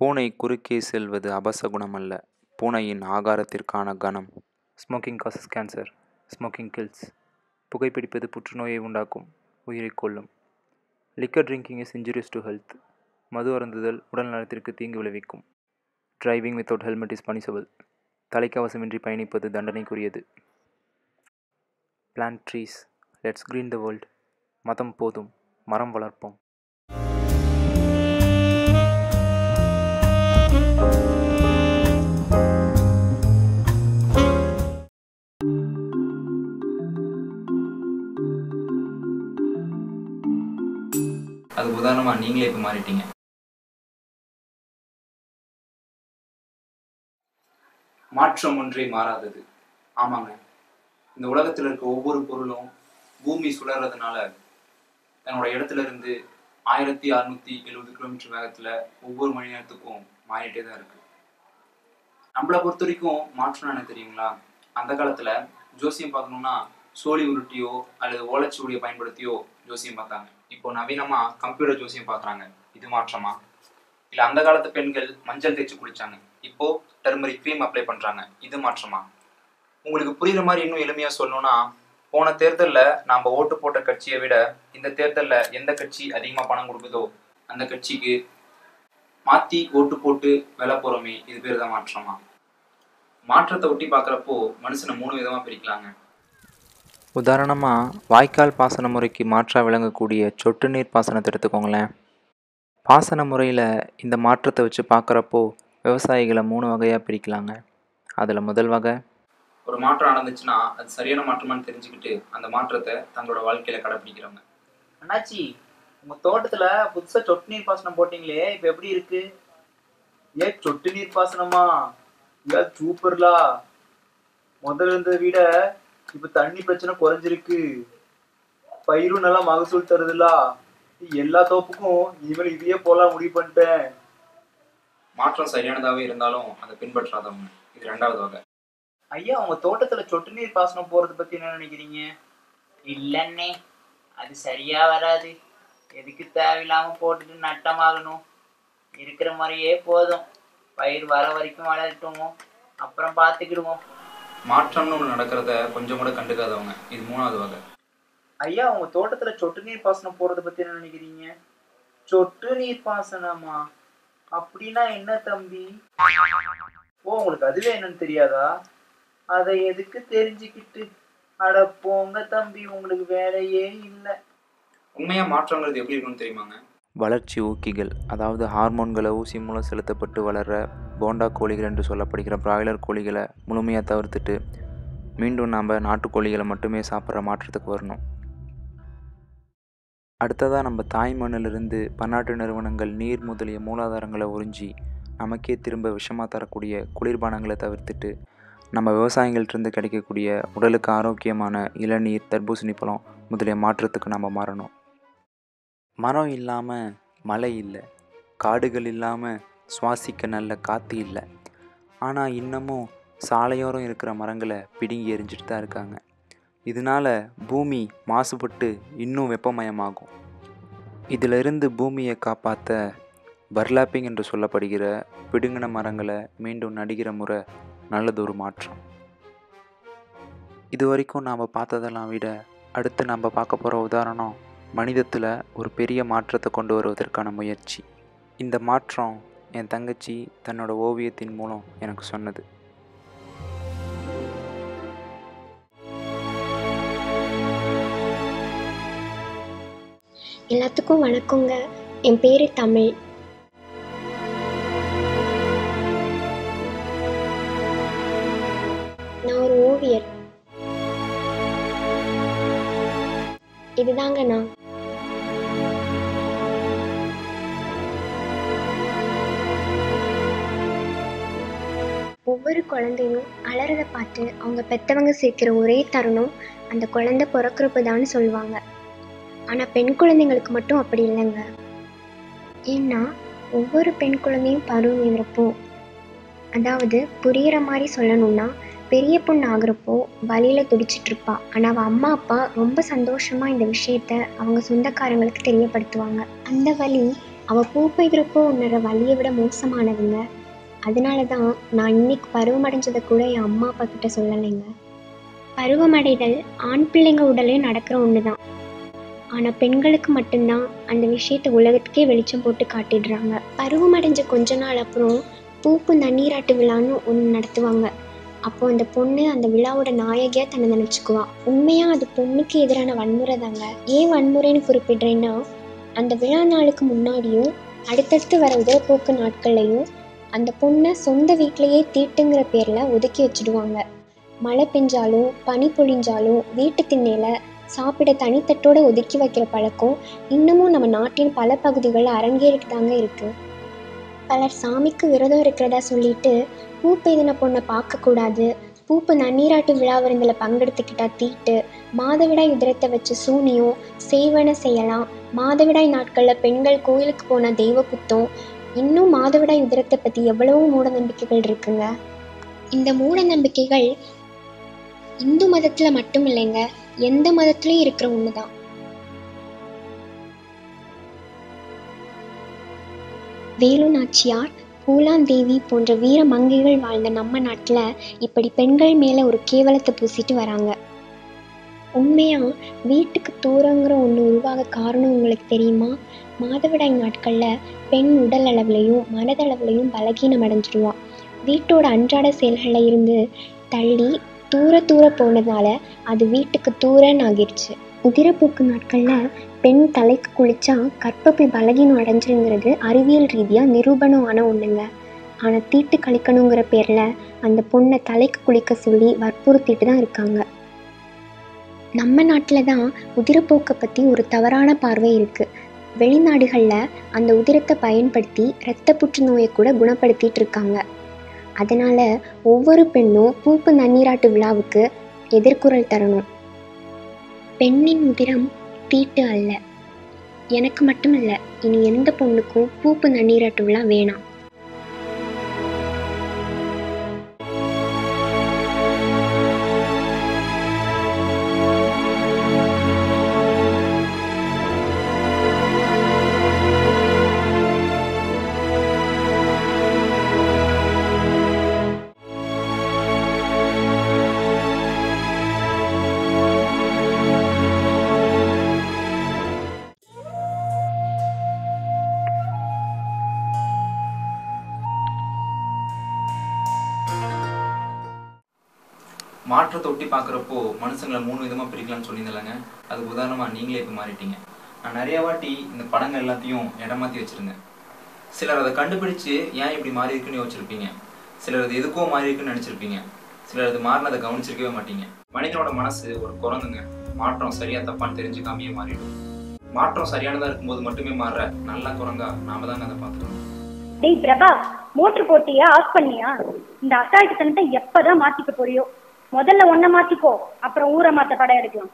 பூனை குறுக்கே செல்வது அபசகுணமல்ல பூனையின் ஆகாரத்திற்கான கணம். Smoking causes cancer smoking kills புகைப்பிடிப்பது புற்றுநோயை உண்டாக்கும். உயிரை கொல்லும். Liquor drinking is injurious to health மது அருந்துதல் உடல் நலத்திற்கு தீங்கு விளைவிக்கும். Driving without helmet is punishable தலைக்கவசமின்றி பயணிப்பது தண்டனைக்குரியது. Plant trees let's green the world மதம் போதும். மரம் வளர்ப்போம். அதுக்கு உதாரணமாக நீங்களே இப்போ மாறிட்டீங்க. மாற்றம் ஒன்றே மாறாதது. ஆமாங்க. இந்த உலகத்தில் இருக்க ஒவ்வொரு பொருளும் பூமி சுழறதுனால தன்னோட இடத்துல இருந்து ஆயிரத்தி அறுநூத்தி எழுபது கிலோமீட்டர் வேகத்துல ஒவ்வொரு மணி நேரத்துக்கும் மாறிட்டே தான் இருக்கு. நம்மளை பொறுத்த வரைக்கும் மாற்றம் என்ன தெரியுங்களா? அந்த காலத்துல ஜோசியம் பார்க்கணும்னா சோழி உருட்டியோ அல்லது ஓலைச்சுவடியை பயன்படுத்தியோ ஜோசியம் பார்த்தாங்க. இப்போ நவீனமா கம்ப்யூட்டர் ஜோசியம் பாக்குறாங்க இது மாற்றமா? இல்ல அந்த காலத்து பெண்கள் மஞ்சள் தேய்ச்சி குளிச்சாங்க. இப்போ டர்மரிக் க்ரீம் அப்ளை பண்றாங்க. இது மாற்றமா? உங்களுக்கு புரியுற மாதிரி இன்னும் எளிமையா சொல்லணும்னா போன தேர்தலில் நாம் ஓட்டு போட்ட கட்சியை விட இந்த தேர்தலில் எந்த கட்சி அதிகமாக பணம் கொடுக்குதோ அந்த கட்சிக்கு மாற்றி ஓட்டு போட்டு வில போகிறோமே இது பேர் தான் மாற்றமா? மாற்றத்தை ஒட்டி பார்க்குறப்போ மனுஷனை மூணு விதமாக பிரிக்கலாங்க. உதாரணமாக வாய்க்கால் பாசன முறைக்கு மாற்றாக விளங்கக்கூடிய சொட்டு நீர் பாசனத்தை எடுத்துக்கோங்களேன். பாசன முறையில் இந்த மாற்றத்தை வச்சு பார்க்குறப்போ விவசாயிகளை மூணு வகையாக பிரிக்கலாங்க. அதில் முதல் வகை ஒரு மாற்றம் நடந்துச்சுன்னா அது சரியான மாற்றமான்னு தெரிஞ்சுக்கிட்டு அந்த மாற்றத்தை தங்களோட வாழ்க்கையில் கடைப்பிடிக்கிறாங்க அண்ணாச்சி உங்கள் தோட்டத்தில் புதுசாக சொட்டு நீர் பாசனம் போட்டிங்களே இப்போ எப்படி இருக்கு? ஏ சொட்டு நீர் பாசனமா? ஏ சூப்பர்லா? முதல்ல இருந்த விட இப்ப தண்ணி பிரச்சனை குறைஞ்சிருக்கு. பயிரும் நல்லா மகசூல் தருதுலா எல்லா தோப்புக்கும் இனிமேல் இதையே போலாம் முடிவு பண்ணிட்டேன். மாற்றம் சரியானதாவே இருந்தாலும் அதை பின்பற்றாதவங்க. இது ரெண்டாவது வகை. ஐயா உங்க தோட்டத்துல சொட்டு நீர் பாசனம் போறது பத்தி என்ன நினைக்கிறீங்க? இல்லண்ணே அது சரியா வராது. எதுக்கு தேவையில்லாம போட்டுட்டு நட்டமாகணும்? இருக்கிற மாதிரியே போதும். பயிர் வர வரைக்கும் வளரட்டும்? அப்புறம் பார்த்துக்கிடுவோம் மாற்றம்னு ஒன்று நடக்கிறத கொஞ்சம் கூட கண்டுக்காதவங்க. இது மூணாவது வகை. ஐயா உங்க தோட்டத்துல சொட்டு நீர் பாசனம் போறத பத்தி என்ன நினைக்கிறீங்க? சொட்டு நீர் பாசனமா? அப்படின்னா என்ன தம்பி? ஓ உங்களுக்கு அதுவே என்னன்னு தெரியாதா? அதை எதுக்கு தெரிஞ்சுக்கிட்டு? அட போங்க தம்பி உங்களுக்கு வேலையே இல்லை. உண்மையா மாற்றங்கிறது எப்படி இருக்குன்னு தெரியுமாங்க? வளர்ச்சி ஊக்கிகள் அதாவது ஹார்மோன்களை ஊசி மூலம் செலுத்தப்பட்டு வளர்கிற போண்டா கோழிகள் என்று சொல்லப்படுகிற பிராய்லர் கோழிகளை முழுமையாக தவிர்த்துட்டு மீண்டும் நாம் நாட்டுக்கோழிகளை மட்டுமே சாப்பிட்ற மாற்றத்துக்கு வரணும். அடுத்ததாக நம்ம தாய் மண்ணிலிருந்து பன்னாட்டு நிறுவனங்கள் நீர் முதலிய மூலாதாரங்களை உறிஞ்சி நமக்கே திரும்ப விஷமாக தரக்கூடிய குளிர்பானங்களை தவிர்த்துட்டு நம்ம விவசாயிகள்கிட்டருந்து கிடைக்கக்கூடிய உடலுக்கு ஆரோக்கியமான இளநீர் தர்பூசணி பழம் முதலிய மாற்றத்துக்கு நம்ம மாறணும். மரம் இல்லாமல் மழை இல்லை. காடுகள் இல்லாமல் சுவாசிக்க நல்ல காற்று இல்லை. ஆனால் இன்னமும் சாலையோரம் இருக்கிற மரங்களை பிடுங்கி எரிஞ்சிட்டு தான் இருக்காங்க. இதனால் பூமி மாசுபட்டு இன்னும் வெப்பமயமாகும். இதிலிருந்து பூமியை காப்பாற்ற பர்லாப்பிங் என்று சொல்லப்படுகிற பிடுங்கின மரங்களை மீண்டும் நடிகிற முறை நல்லதொரு மாற்றம். இது வரைக்கும் நாம் பார்த்ததெல்லாம் விட அடுத்து நம்ம பார்க்க போகிற உதாரணம் மனிதத்தில் ஒரு பெரிய மாற்றத்தை கொண்டு வருவதற்கான முயற்சி. இந்த மாற்றம் என் தங்கச்சி தன்னோட ஓவியத்தின் மூலம் எனக்கு சொன்னது. எல்லாத்துக்கும் வணக்கங்க. என் பேர் தமிழ். நான் ஒரு ஓவியர். இதுதாங்க நான். ஒவ்வொரு குழந்தையும் அலறதை பார்த்து அவங்க பெற்றவங்க சேர்க்கிற ஒரே தருணம் அந்த குழந்தை பிறக்கிறப்ப தான் சொல்லுவாங்க. ஆனால் பெண் குழந்தைங்களுக்கு மட்டும் அப்படி இல்லைங்க. ஏன்னா ஒவ்வொரு பெண் குழந்தையும் பருவம் இருக்கிறப்போ அதாவது புரிகிற மாதிரி சொல்லணும்னா பெரிய பொண்ணு ஆகுறப்போ வழியில் துடிச்சிட்டு இருப்பா ஆனால் அவள் அம்மா அப்பா ரொம்ப சந்தோஷமாக இந்த விஷயத்த அவங்க சொந்தக்காரங்களுக்கு தெரியப்படுத்துவாங்க. அந்த வழி அவள் பூ பெய்கிறப்போ உணர வழியை விட மோசமானதுங்க. அதனால தான் நான் இன்னைக்கு பருவமடைஞ்சதை கூட என் அம்மா அப்பா கிட்ட சொல்லலைங்க. பருவமடைதல் ஆண் பிள்ளைங்க உடலையும் நடக்கிற ஒன்று தான் ஆனால் பெண்களுக்கு மட்டும்தான் அந்த விஷயத்தை உலகத்துக்கே வெளிச்சம் போட்டு காட்டிடுறாங்க. பருவமடைஞ்ச கொஞ்ச நாள் அப்புறம் பூப்பு நன்னீராட்டு விழான்னு ஒன்று நடத்துவாங்க. அப்போ அந்த பொண்ணு அந்த விழாவோட நாயகியாக தன்னை நினச்சிக்குவா. உண்மையாக அது பொண்ணுக்கு எதிரான வன்முறை தாங்க. ஏன் வன்முறைன்னு குறிப்பிடுறேன்னா அந்த விழா நாளுக்கு முன்னாடியும் அடுத்தடுத்து வர உதவப்போக்கு நாட்கள்லையும் அந்த பொண்ணை சொந்த வீட்டிலையே தீட்டுங்கிற பேரில் ஒதுக்கி வச்சிடுவாங்க. மழை பெஞ்சாலும் பனி பொழிஞ்சாலும் வீட்டு திண்ணையில் சாப்பிட தனித்தட்டோட ஒதுக்கி வைக்கிற பழக்கம் இன்னமும் நம்ம நாட்டின் பல பகுதிகளில் அரங்கேறிட்டு தாங்க இருக்கு. பலர் சாமிக்கு விரதம் இருக்கிறதா சொல்லிட்டு பூ பெய்தின பொண்ணை பார்க்கக்கூடாது பூப்பு நன்னீராட்டு விழா விருந்தில் பங்கெடுத்துக்கிட்டா தீட்டு மாதவிடாய் உதிரத்தை வச்சு சூனியம் சேவனை செய்யலாம் மாதவிடாய் நாட்களில் பெண்கள் கோயிலுக்கு போன தெய்வ குத்தம் இன்னும் மாதவிடாய் உதிரத்தை பற்றி எவ்வளவோ மூட நம்பிக்கைகள் இருக்குங்க? இந்த மூட நம்பிக்கைகள் இந்து மதத்தில் மட்டும் இல்லைங்க எந்த மதத்துலையும் இருக்கிற ஒன்று தான் வேலு நாச்சியார் பூலாந்தேவி போன்ற வீர மங்கைகள் வாழ்ந்த நம்ம நாட்டில் இப்படி பெண்கள் மேலே ஒரு கேவலத்தை பூசிட்டு வராங்க. உண்மையாக வீட்டுக்கு தூரங்கிற ஒன்று உருவாக காரணம் உங்களுக்கு தெரியுமா? மாதவிடாய் நாட்களில் பெண் உடல் அளவுலையும் மனதளவுலையும் பலகீனம் அடைஞ்சிடுவா வீட்டோட அன்றாட செயல்களில் இருந்து தள்ளி தூர தூர போனதால அது வீட்டுக்கு தூரன்னு ஆகிடுச்சு உதிரப்போக்கு நாட்களில் பெண் தலைக்கு குளித்தா கற்பப்பை பலகீனம் அடைஞ்சிருங்கிறது அறிவியல் ரீதியாக நிரூபணம் ஆன ஒன்றுங்க ஆனால் தீட்டு கழிக்கணுங்கிற பேரில் அந்த பொண்ணை தலைக்கு குளிக்க சொல்லி வற்புறுத்திட்டு தான் இருக்காங்க. நம்ம நாட்டில் தான் உதிரப்போக்கை பற்றி ஒரு தவறான பார்வை இருக்குது வெளிநாடுகளில் அந்த உதிரத்தை பயன்படுத்தி இரத்த புற்றுநோயை கூட குணப்படுத்திட்டு இருக்காங்க. அதனால் ஒவ்வொரு பெண்ணும் பூப்பு நன்னீராட்டு விழாவுக்கு எதிர்குரல் தரணும். பெண்ணின் உதிரம் தீட்டு அல்ல. எனக்கு மட்டும் இல்லை இனி எந்த பொண்ணுக்கும் பூப்பு நன்னீராட்டு விழா வேணாம். மாற்றத்தை ஒட்டி பார்க்குறப்போ மனுஷங்களை மூணு விதமாக பிரிக்கலாம்னு சொல்லியிருந்தாங்க அது உதாரணமாக நீங்களே இப்போ மாறிட்டீங்க. நான் நிறைய வாட்டி இந்த படங்கள் எல்லாத்தையும் இடமாற்றி வச்சுருந்தேன். சிலர் அதை கண்டுபிடிச்சு ஏன் இப்படி மாறி இருக்குன்னு யோசிச்சிருப்பீங்க. சிலர் அது எதுக்கோ மாறி இருக்குன்னு நினச்சிருப்பீங்க. சிலர் அது மாறினதை கவனிச்சிருக்கவே மாட்டீங்க. மனிதனோட மனசு ஒரு குரங்குங்க. மாற்றம் சரியா தப்பான்னு தெரிஞ்சுக்காமையே மாறிடும். மாற்றம் சரியானதா இருக்கும்போது மட்டுமே மாறுற நல்ல குரங்கா நாம தாங்க அதை பார்த்துக்கணும். டேய் பிரபா மோட்டர் போட்டியா ஆஃப் பண்ணியா? இந்த அசால்ட்டு தனத்தை எப்பதான் மாத்திக்க போறியோ? முதல்ல ஒன்ன மாத்திக்கோ அப்புறம் ஊரை மாத்த படம் எடுக்கலாம்.